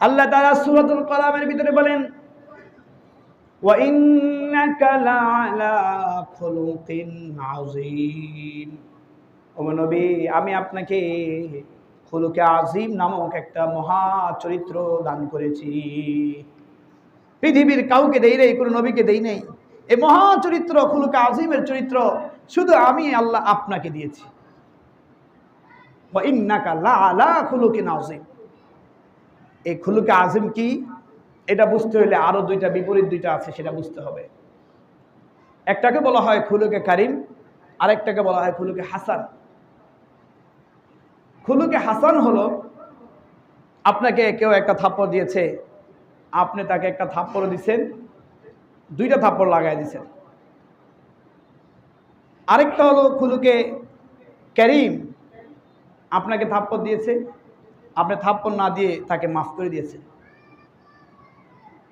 আল্লাহ তারা সুরাতুল কলামের ভিতরে বলেন আমি আপনাকে খুলুকে আজিম নামক একটা মহা চরিত্র দান করেছি। পৃথিবীর কাউকে দেই নেই, কোনো নবীকে দেই নেই। এই মহা চরিত্র, খুলুকে আজিমের চরিত্র, শুধু আমি আল্লাহ আপনাকে দিয়েছি। ইন্নাকা লা আলা খুলুকে নাজিম এই খুলুকে আজিম কি? এটা বুঝতে হলে আরও দুইটা বিপরীত দুইটা আছে, সেটা বুঝতে হবে। একটাকে বলা হয় খুলুকে কারিম, আরেকটাকে বলা হয় খুলুকে হাসান। খুলুকে হাসান হলো, আপনাকে কেউ একটা থাপ্পড় দিয়েছে, আপনি তাকে একটা থাপ্পড় দিছেন, দুইটা থাপ্পড় লাগাই দিছেন। আরেকটা হলো খুলুকে ক্যারিম আপনাকে থাপ্পড় দিয়েছে আপনি থাপ্পড় না দিয়ে তাকে মাফ করে দিয়েছেন।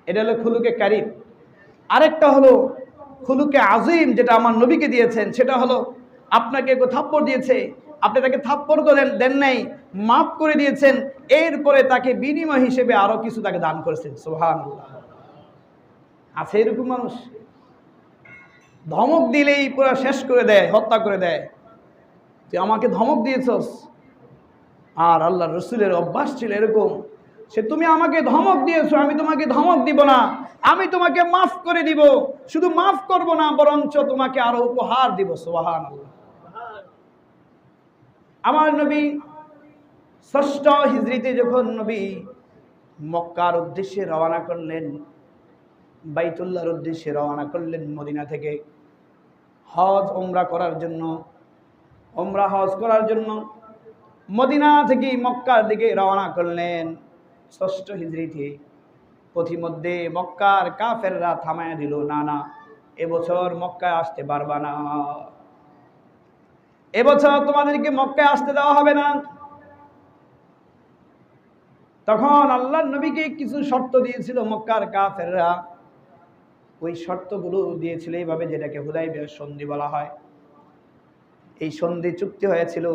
এটা হলো খুলুকে ক্যারিম আরেকটা হলো খুলুকে আজিম যেটা আমার নবীকে দিয়েছেন, সেটা হলো আপনাকে কেউ থাপ্পড় দিয়েছে, আপনি তাকে থাপ্পড় করেন, দেন নাই, মাফ করে দিয়েছেন, এরপরে তাকে বিনিময় হিসেবে আরও কিছু তাকে দান করেছেন। সোহান আছে এরকম মানুষ। ধমক দিলেই পুরো শেষ করে দেয়, হত্যা করে দেয়। তুই আমাকে ধমক দিয়েছস? আর আল্লাহ রসুলের অভ্যাস ছিল এরকম। সে তুমি আমাকে ধমক দিয়েছ, আমি তোমাকে ধমক দিব না। আমি তোমাকে মাফ করে দিব। শুধু মাফ করব না, বরঞ্চ তোমাকে আরও উপহার দিব সোহান আমার নবী ষষ্ঠ হিজড়িতে যখন নবী মক্কার উদ্দেশ্যে রওনা করলেন, বাইতুল্লাহর উদ্দেশ্যে রওনা করলেন মদিনা থেকে, হজ ওমরা করার জন্য ওমরা হজ করার জন্য মদিনা থেকে মক্কার দিকে রওনা করলেন। ষষ্ঠ হিজড়িতে পথিমধ্যে মক্কার কাফেররা থামায় দিল না না এবছর মক্কায় আসতে পারবা না। এবছর তোমাদেরকে মক্কায় আসতে দেওয়া হবে না। তখন আল্লাহ নবীকে কিছু শর্ত দিয়েছিল মক্কার কাফেররা। ওই শর্তগুলো দিয়েছিল এইভাবে যেটাকে হুদাই সন্ধি বলা হয়। এই সন্ধি চুক্তি হয়েছিল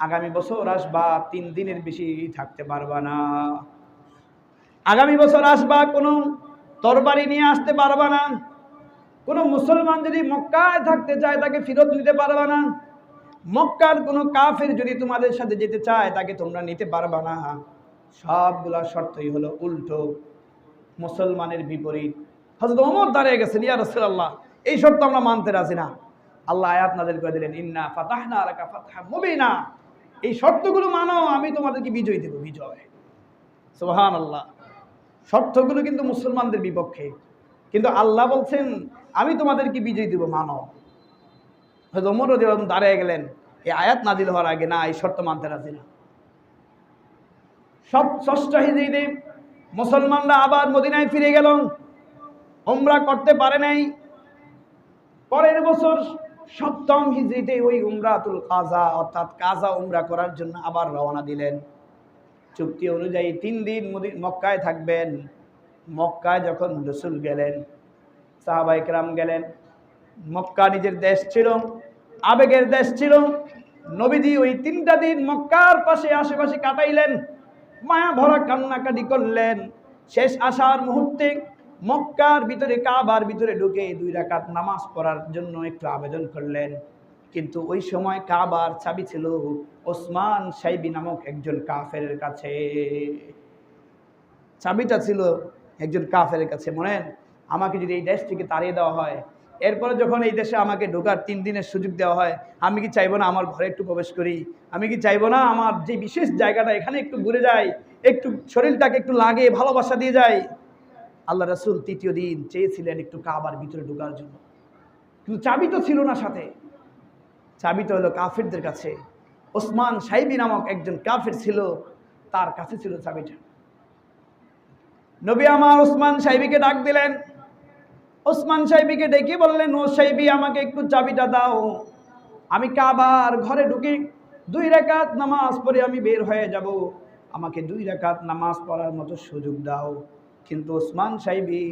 আগামী বছর আসবা, তিন দিনের বেশি থাকতে পারবা না। আগামী বছর আসবা, কোনো তরবারি নিয়ে আসতে পারবা না। কোনো মুসলমান যদি মক্কায় থাকতে চায়, তাকে ফেরত নিতে পারবা না। মক্কার কোনো কাফের যদি তোমাদের সাথে যেতে চায়, তাকে তোমরা নিতে পারবা না। সবগুলা শর্তই হলো উল্টো, মুসলমানের বিপরীত। হজরত ওমর দাঁড়িয়ে গেছেন, ইয়া রসুল্লাহ এই শর্ত আমরা মানতে রাজি না। আল্লাহ আয়াত নাজিল করে দিলেন, ইন্না ফাতাহনা আলাকা ফাতহা মুবিনা। এই শর্তগুলো মানো আমি তোমাদেরকে বিজয় দেব, বিজয়। সুবহান আল্লাহ শর্তগুলো কিন্তু মুসলমানদের বিপক্ষে। কিন্তু আল্লাহ বলছেন, আমি তোমাদেরকে বিজয় দেব, মানো। হয়তো ওমর রদিয়াল্লাহু দাঁড়িয়ে গেলেন। এই আয়াত নাজিল হওয়ার আগে না, এই শর্ত মানতে রাজি না। সব ষষ্ঠ হিজড়িতে মুসলমানরা আবার মদিনায় ফিরে গেল। ওমরা করতে পারে নাই। পরের বছর সপ্তম হিজড়িতে ওই উমরাতুল কাজা অর্থাৎ কাজা উমরা করার জন্য আবার রওনা দিলেন। চুক্তি অনুযায়ী তিন দিন মক্কায় থাকবেন। মক্কায় যখন রসুল গেলেন সাহাবাইকরাম গেলেন, মক্কা নিজের দেশ ছিল, আবেগের দেশ ছিল। নবীজি ওই তিনটা দিন মক্কার পাশে আশেপাশে কাটাইলেন, মায়া ভরা কান্নাকাটি করলেন। শেষ আসার মুহূর্তে মক্কার ভিতরে, কাবার ভিতরে ঢুকে দুই রাকাত নামাজ পড়ার জন্য একটু আবেদন করলেন। কিন্তু ওই সময় কাবার চাবি ছিল ওসমান সাইবি নামক একজন কাফের কাছে। চাবিটা ছিল একজন কাফের কাছে। মনে আমাকে যদি এই দেশ থেকে তাড়িয়ে দেওয়া হয়, এরপরে যখন এই দেশে আমাকে ঢোকার তিন দিনের সুযোগ দেওয়া হয়, আমি কি চাইব না আমার ঘরে একটু প্রবেশ করি? আমি কি চাইব না আমার যে বিশেষ জায়গাটা এখানে একটু ঘুরে যাই, একটু শরীরটাকে একটু লাগে, ভালোবাসা দিয়ে যায় আল্লাহ রসুল তৃতীয় দিন চেয়েছিলেন একটু কাবার ভিতরে ঢোকার জন্য। কিন্তু চাবি তো ছিল না সাথে। চাবি তো হলো কাফেরদের কাছে। ওসমান সাইবি নামক একজন কাফের ছিল, তার কাছে ছিল চাবিটা। নবী আমার ওসমান সাহেবিকে ডাক দিলেন। ওসমান সাহেবিকে ডেকে বললেন, ও সাহেবী আমাকে একটু চাবিটা দাও। আমি কাবার ঘরে ঢুকি, দুই রাকাত নামাজ পড়ে আমি বের হয়ে যাব। আমাকে দুই রাকাত নামাজ পড়ার মতো সুযোগ দাও। কিন্তু ওসমান সাহেবি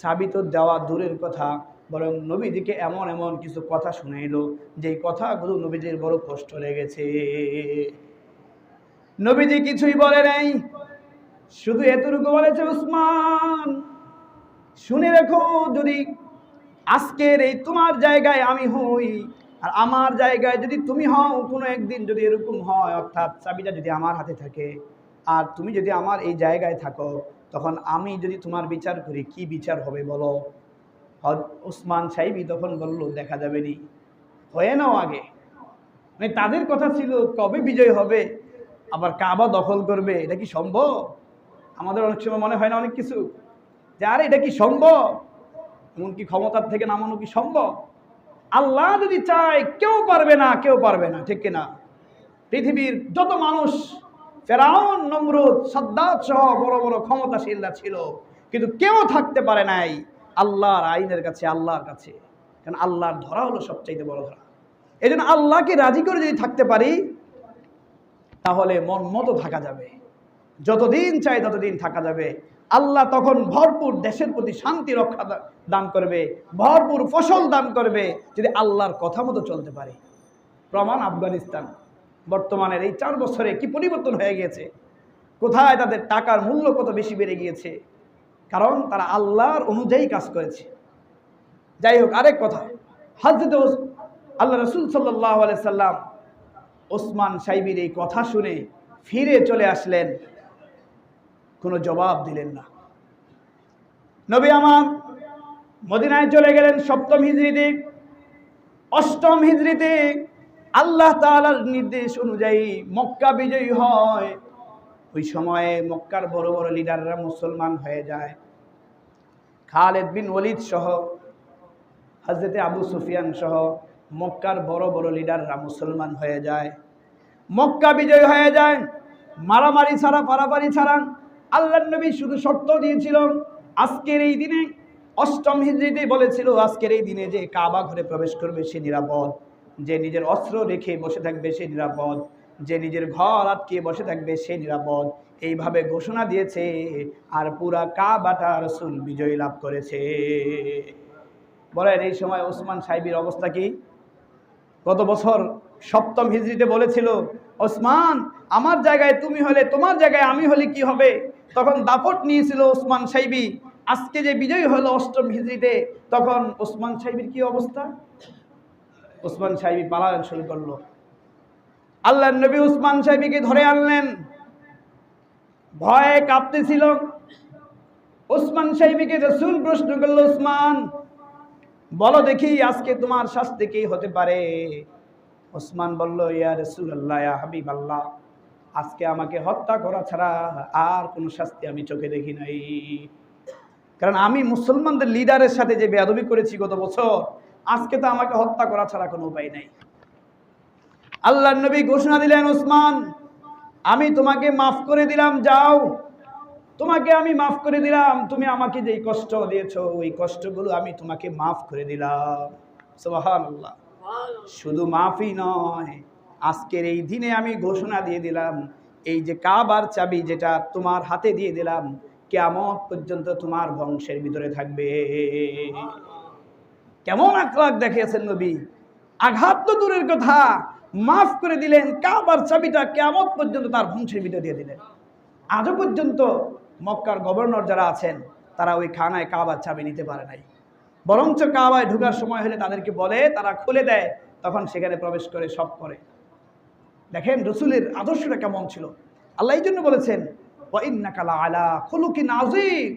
চাবি তো দেওয়া দূরের কথা, বরং নবীজিকে এমন এমন কিছু কথা শুনাইলো, যেই কথাগুলো নবীজির বড় কষ্ট লেগেছে। নবীজি কিছুই বলে নাই, শুধু এতটুকু বলেছে উসমান শুনে রেখো, যদি আজকের এই তোমার জায়গায় আমি হই, আর আমার জায়গায় যদি তুমি হও, কোনো একদিন যদি এরকম হয়, অর্থাৎ চাবিটা যদি আমার হাতে থাকে, আর তুমি যদি আমার এই জায়গায় থাকো তখন আমি যদি তোমার বিচার করি, কি বিচার হবে বলো? উসমান সাহেবই তখন বলল, দেখা যাবে নি। হয়ে নাও আগে। মানে তাদের কথা ছিল, কবে বিজয় হবে? আবার কাবা দখল করবে, এটা কি সম্ভব? আমাদের অনেক সময় মনে হয় না অনেক কিছু। যে আরে, এটা কি সম্ভব? এমনকি ক্ষমতার থেকে নামানো কি সম্ভব? আল্লাহ যদি চায়, কেউ পারবে না, কেউ পারবে না, ঠিক কিনা? পৃথিবীর যত মানুষ ফেরাউন, নমরুদ সাদ্দাত সহ বড় বড় ক্ষমতাশীলরা ছিল। কিন্তু কেউ থাকতে পারে নাই আল্লাহর আইনের কাছে, আল্লাহর কাছে। কারণ আল্লাহর ধরা হলো সবচাইতে বড় ধরা। এই জন্য আল্লাহকে রাজি করে যদি থাকতে পারি, তাহলে মন মতো থাকা যাবে। যতদিন চাই ততদিন থাকা যাবে। আল্লাহ তখন ভরপুর দেশের প্রতি শান্তি রক্ষা দান করবে, ভরপুর ফসল দান করবে, যদি আল্লাহর কথা মতো চলতে পারে। প্রমাণ আফগানিস্তান। বর্তমানের এই চার বছরে কি পরিবর্তন হয়ে গিয়েছে? কোথায় তাদের টাকার মূল্য কত বেশি বেড়ে গিয়েছে? কারণ তারা আল্লাহর অনুযায়ী কাজ করেছে। যাই হোক, আরেক কথা। হজরত আল্লাহ রসুল সাল্লাহ সাল্লাম ওসমান সাইবির এই কথা শুনে ফিরে চলে আসলেন। কোনো জবাব দিলেন না। নবী আমার মদিনায় চলে গেলেন সপ্তম হিজড়িতে অষ্টম হিজড়িতে আল্লাহ তাআলার নির্দেশ অনুযায়ী মক্কা বিজয়ী হয়। ওই সময়ে মক্কার বড় বড় লিডাররা মুসলমান হয়ে যায়। খালেদ বিন ওলিদ সহ হজরতে আবু সুফিয়ান সহ মক্কার বড় বড় লিডাররা মুসলমান হয়ে যায়। মক্কা বিজয় হয়ে যায়। মারামারি ছাড়া পারাপারি ছাড়া। আল্লাহ নবী শুধু শর্ত দিয়েছিল আজকের এই দিনে অষ্টম হিজড়িতে বলেছিল, আজকের এই দিনে যে কাবা ঘরে প্রবেশ করবে সে নিরাপদ। যে নিজের অস্ত্র রেখে বসে থাকবে সে নিরাপদ, যে নিজের ঘর আটকে বসে থাকবে সে নিরাপদ। এইভাবে ঘোষণা দিয়েছে আর পুরা কাবাটা রসুল বিজয় লাভ করেছে। বলেন, এই সময় ওসমান সাহেবের অবস্থা কি? গত বছর সপ্তম হিজড়িতে বলেছিল, ওসমান, আমার জায়গায় তুমি হলে, তোমার জায়গায় আমি হলে কি হবে? তখন দাপট নিয়েছিল ওসমান সাইবি আজকে যে বিজয় হলো অষ্টম হিজড়িতে, তখন ওসমান সাইবির কি অবস্থা? ওসমান সাহেবী পালায়ন শুরু করল। আল্লাহ নবী উসমান সাহেবীকে ধরে আনলেন। ভয়ে কাঁপতেছিল। ওসমান সাহেবীকে রসুল প্রশ্ন করল ওসমান বলো দেখি আজকে তোমার শাস্তি কি হতে পারে? ওসমান বলল, ইয়া রসুল্লাহ ইয়া হাবিব আল্লাহ আজকে আমাকে হত্যা করা ছাড়া আর কোনো শাস্তি আমি চোখে দেখি নাই। কারণ আমি মুসলমানদের লিডারের সাথে যে বেয়াদবি করেছি গত বছর আজকে তো আমাকে হত্যা করা ছাড়া কোনো উপায় নাই। আল্লাহ নবী ঘোষণা দিলেন, ওসমান, আমি তোমাকে মাফ করে দিলাম, যাও। তোমাকে আমি মাফ করে দিলাম, তুমি আমাকে যেই কষ্ট দিয়েছ, ওই কষ্টগুলো আমি তোমাকে মাফ করে দিলাম। সুবহানাল্লাহ। শুধু মাফই নয়, আজকের এই দিনে আমি ঘোষণা দিয়ে দিলাম, এই যে কাবার চাবি যেটা তোমার হাতে দিয়ে দিলাম কেমন পর্যন্ত তোমার বংশের ভিতরে থাকবে। কেমন আখলাক দেখিয়েছেন নবী? আঘাত তো দূরের কথা। মাফ করে দিলেন, কাবার চাবিটা কেমন পর্যন্ত তার বংশের ভিতরে দিয়ে দিলেন। আজও পর্যন্ত মক্কার গভর্নর যারা আছেন, তারা ওই খানায় কাবার চাবি নিতে পারে নাই। বরঞ্চ কাবায় ঢুকার সময় হলে তাদেরকে বলে, তারা খুলে দেয়, তখন সেখানে প্রবেশ করে সব করে। দেখেন, রসুলের আদর্শটা কেমন ছিল। আল্লাহ এই জন্য বলেছেন আলা খুলুকিন আযীম।